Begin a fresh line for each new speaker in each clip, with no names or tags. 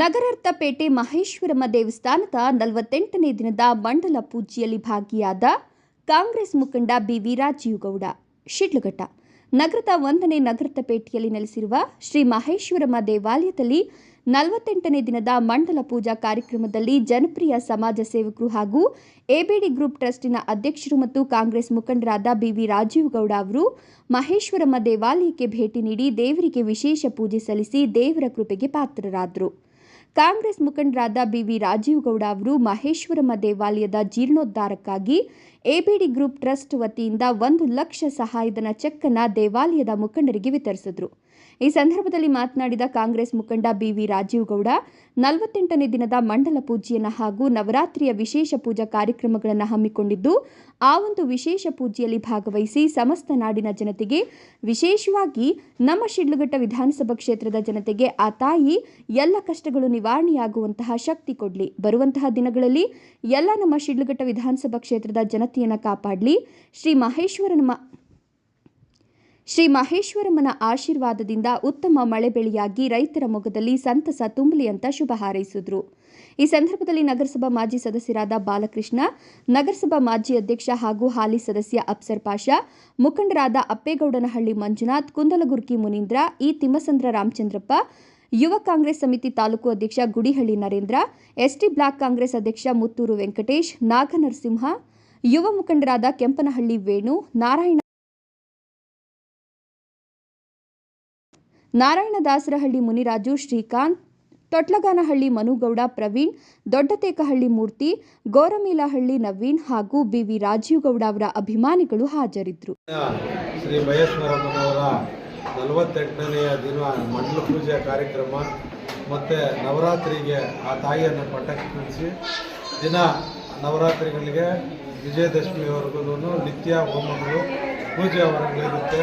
ನಗರಾರ್ಥಪೇಟೆ ಮಹೇಶ್ವರಮ್ಮ ದೇವಸ್ಥಾನದ ನಲವತ್ತೆಂಟನೇ ದಿನದ ಮಂಡಲ ಪೂಜೆಯಲ್ಲಿ ಭಾಗಿಯಾದ ಕಾಂಗ್ರೆಸ್ ಮುಖಂಡ ಬಿವಿ ರಾಜೀವ್ ಗೌಡ ಶಿಡ್ಲಘಟ್ಟ. ನಗರದ ಒಂದನೇ ನಗರತಪೇಟೆಯಲ್ಲಿ ನೆಲೆಸಿರುವ ಶ್ರೀ ಮಹೇಶ್ವರಮ್ಮ ದೇವಾಲಯದಲ್ಲಿ ನಲವತ್ತೆಂಟನೇ ದಿನದ ಮಂಡಲ ಪೂಜಾ ಕಾರ್ಯಕ್ರಮದಲ್ಲಿ ಜನಪ್ರಿಯ ಸಮಾಜ ಸೇವಕರು ಹಾಗೂ ಎಬಿಡಿ ಗ್ರೂಪ್ ಟ್ರಸ್ಟಿನ ಅಧ್ಯಕ್ಷರು ಮತ್ತು ಕಾಂಗ್ರೆಸ್ ಮುಖಂಡರಾದ ಬಿವಿ ರಾಜೀವ್ ಗೌಡ ಅವರು ಮಹೇಶ್ವರಮ್ಮ ದೇವಾಲಯಕ್ಕೆ ಭೇಟಿ ನೀಡಿ ದೇವರಿಗೆ ವಿಶೇಷ ಪೂಜೆ ಸಲ್ಲಿಸಿ ದೇವರ ಕೃಪೆಗೆ ಪಾತ್ರರಾದರು. ಕಾಂಗ್ರೆಸ್ ಮುಖಂಡರಾದ ಬಿವಿ ರಾಜೀವ್ ಗೌಡ ಅವರು ಮಹೇಶ್ವರಮ್ಮ ದೇವಾಲಯದ ಜೀರ್ಣೋದ್ಧಾರಕ್ಕಾಗಿ ಎಬಿಡಿ ಗ್ರೂಪ್ ಟ್ರಸ್ಟ್ ವತಿಯಿಂದ ಒಂದು ಲಕ್ಷ ಸಹಾಯಧನ ಚೆಕ್ ಅನ್ನ ದೇವಾಲಯದ ಮುಖಂಡರಿಗೆ ವಿತರಿಸಿದರು. ಈ ಸಂದರ್ಭದಲ್ಲಿ ಮಾತನಾಡಿದ ಕಾಂಗ್ರೆಸ್ ಮುಖಂಡ ಬಿವಿ ರಾಜೀವ್ ಗೌಡ ನಲವತ್ತೆಂಟನೇ ದಿನದ ಮಂಡಲ ಪೂಜೆಯನ್ನು ಹಾಗೂ ನವರಾತ್ರಿಯ ವಿಶೇಷ ಪೂಜಾ ಕಾರ್ಯಕ್ರಮಗಳನ್ನು ಹಮ್ಮಿಕೊಂಡಿದ್ದು, ಆ ಒಂದು ವಿಶೇಷ ಪೂಜೆಯಲ್ಲಿ ಭಾಗವಹಿಸಿ ಸಮಸ್ತ ನಾಡಿನ ಜನತೆಗೆ, ವಿಶೇಷವಾಗಿ ನಮ್ಮ ಶಿಡ್ಲಘಟ್ಟ ವಿಧಾನಸಭಾ ಕ್ಷೇತ್ರದ ಜನತೆಗೆ, ಆ ತಾಯಿ ಎಲ್ಲ ಕಷ್ಟಗಳು ನಿವಾರಣೆಯಾಗುವಂತಹ ಶಕ್ತಿ ಕೊಡಲಿ. ಬರುವಂತಹ ದಿನಗಳಲ್ಲಿ ಎಲ್ಲ ನಮ್ಮ ಶಿಡ್ಲಘಟ್ಟ ವಿಧಾನಸಭಾ ಕ್ಷೇತ್ರದ ಜನತೆಯನ್ನು ಕಾಪಾಡಲಿ. ಶ್ರೀ ಮಹೇಶ್ವರನ ಶ್ರೀ ಮಹೇಶ್ವರಮ್ಮನ ಆಶೀರ್ವಾದದಿಂದ ಉತ್ತಮ ಮಳೆ ಬೆಳೆಯಾಗಿ ರೈತರ ಮೊಗದಲ್ಲಿ ಸಂತಸ ತುಂಬಲಿ ಅಂತ ಶುಭ ಹಾರೈಸಿದ್ರು. ಈ ಸಂದರ್ಭದಲ್ಲಿ ನಗರಸಭಾ ಮಾಜಿ ಸದಸ್ಯರಾದ ಬಾಲಕೃಷ್ಣ, ನಗರಸಭಾ ಮಾಜಿ ಅಧ್ಯಕ್ಷ ಹಾಗೂ ಹಾಲಿ ಸದಸ್ಯ ಅಪ್ಸರ್ ಪಾಷಾ, ಮುಖಂಡರಾದ ಅಪ್ಪೇಗೌಡನಹಳ್ಳಿ ಮಂಜುನಾಥ್, ಕುಂದಲಗುರ್ಕಿ ಮುನೀಂದ್ರ, ಇ ತಿಮ್ಮಸಂದ್ರ ರಾಮಚಂದ್ರಪ್ಪ, ಯುವ ಕಾಂಗ್ರೆಸ್ ಸಮಿತಿ ತಾಲೂಕು ಅಧ್ಯಕ್ಷ ಗುಡಿಹಳ್ಳಿ ನರೇಂದ್ರ ಎಸ್ಟಿ ಬ್ಲಾಕ್ ಕಾಂಗ್ರೆಸ್ ಅಧ್ಯಕ್ಷ ಮುತ್ತೂರು ವೆಂಕಟೇಶ್, ನಾಗನರಸಿಂಹ, ಯುವ ಮುಖಂಡರಾದ ಕೆಂಪನಹಳ್ಳಿ ವೇಣು, ನಾರಾಯಣ ನಾರಾಯಣದಾಸರಹಳ್ಳಿ ಮುನಿರಾಜು ಶ್ರೀಕಾಂತ್, ತೊಟ್ಲಗಾನಹಳ್ಳಿ ಮನುಗೌಡ ಪ್ರವೀಣ್, ದೊಡ್ಡತೇಕಹಳ್ಳಿ ಮೂರ್ತಿ, ಗೋರಮೀಲಹಳ್ಳಿ ನವೀನ್ ಹಾಗೂ ಬಿವಿ ರಾಜೀವ್ ಗೌಡ ಅವರ ಅಭಿಮಾನಿಗಳು ಹಾಜರಿದ್ದರು.
ಶ್ರೀ ಮಹೇಶ್ವರಮ್ಮನವರ ನಲವತ್ತೆಂಟನೆಯ ದಿನ ಮಂಡಲ ಪೂಜೆ ಕಾರ್ಯಕ್ರಮ ಮತ್ತು ನವರಾತ್ರಿಗೆ ಆ ತಾಯಿಯನ್ನು ಪಟ್ಟಕ್ಕೆ ದಿನ ನವರಾತ್ರಿಗಳಿಗೆ ವಿಜಯದಶಮಿವರೆಗೂ ನಿತ್ಯ ಹೋಮಗಳು, ಪೂಜೆ ಹೊರಗಳಿರುತ್ತೆ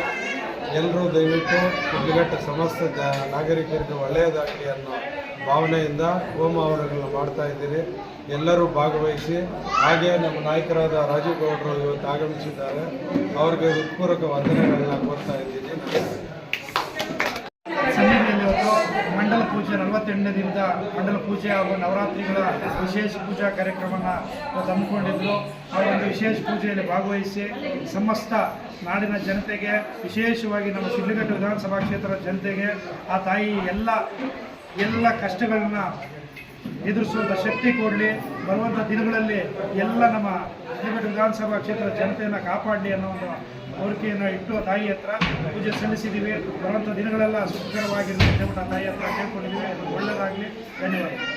ಎಲ್ಲರೂ ದಯವಿಟ್ಟು ಕುಂದಗಟ್ಟ ಸಮಸ್ತ ಜ, ನಾಗರಿಕರಿಗೆ ಒಳ್ಳೆಯದಾಗಲಿ ಅನ್ನೋ ಭಾವನೆಯಿಂದ ಹೋಮ ಮಾಡ್ತಾ ಇದ್ದೀರಿ. ಎಲ್ಲರೂ ಭಾಗವಹಿಸಿ, ಹಾಗೆ ನಮ್ಮ ನಾಯಕರಾದ ರಾಜೀವ್ ಗೌಡರು ಇವತ್ತು ಆಗಮಿಸಿದ್ದಾರೆ. ಅವ್ರಿಗೆ ಹೃತ್ಪೂರ್ವಕ ವಂದನೆಗಳನ್ನ ಕೊಡ್ತಾ ಇದ್ದೀನಿ.
ಪೂಜೆ, ನಲವತ್ತೆಂಟನೇ ದಿನದ ಮಂಡಲ ಪೂಜೆ ಹಾಗೂ ನವರಾತ್ರಿಗಳ ವಿಶೇಷ ಪೂಜಾ ಕಾರ್ಯಕ್ರಮನ ಹಮ್ಮಿಕೊಂಡಿದ್ರು ಆ ಒಂದು ವಿಶೇಷ ಪೂಜೆಯಲ್ಲಿ ಭಾಗವಹಿಸಿ ಸಮಸ್ತ ನಾಡಿನ ಜನತೆಗೆ, ವಿಶೇಷವಾಗಿ ನಮ್ಮ ಶಿಡ್ಲಘಟ್ಟ ವಿಧಾನಸಭಾ ಕ್ಷೇತ್ರದ ಜನತೆಗೆ, ಆ ತಾಯಿ ಎಲ್ಲ ಎಲ್ಲ ಕಷ್ಟಗಳನ್ನು ಎದುರಿಸುವಂಥ ಶಕ್ತಿ ಕೊಡಲಿ. ಬರುವಂಥ ದಿನಗಳಲ್ಲಿ ಎಲ್ಲ ನಮ್ಮ ಶಿಡ್ಲಘಟ್ಟ ವಿಧಾನಸಭಾ ಕ್ಷೇತ್ರದ ಜನತೆಯನ್ನು ಕಾಪಾಡಲಿ ಅನ್ನೋ ಒಂದು ಕೋರಿಕೆಯನ್ನು ಇಟ್ಟು ತಾಯಿ ಹತ್ರ ಪೂಜೆ ಸಲ್ಲಿಸಿದ್ದೀವಿ. ಬರುವಂಥ ದಿನಗಳೆಲ್ಲ ಸುಖಕರವಾಗಿರಲಿ ಹೇಳ್ಬಿಟ್ಟು ತಾಯಿ ಹತ್ರ ಕೇಳ್ಕೊಂಡಿದ್ದೀವಿ. ಅದು ಒಳ್ಳೆಯದಾಗಲಿ. ಧನ್ಯವಾದ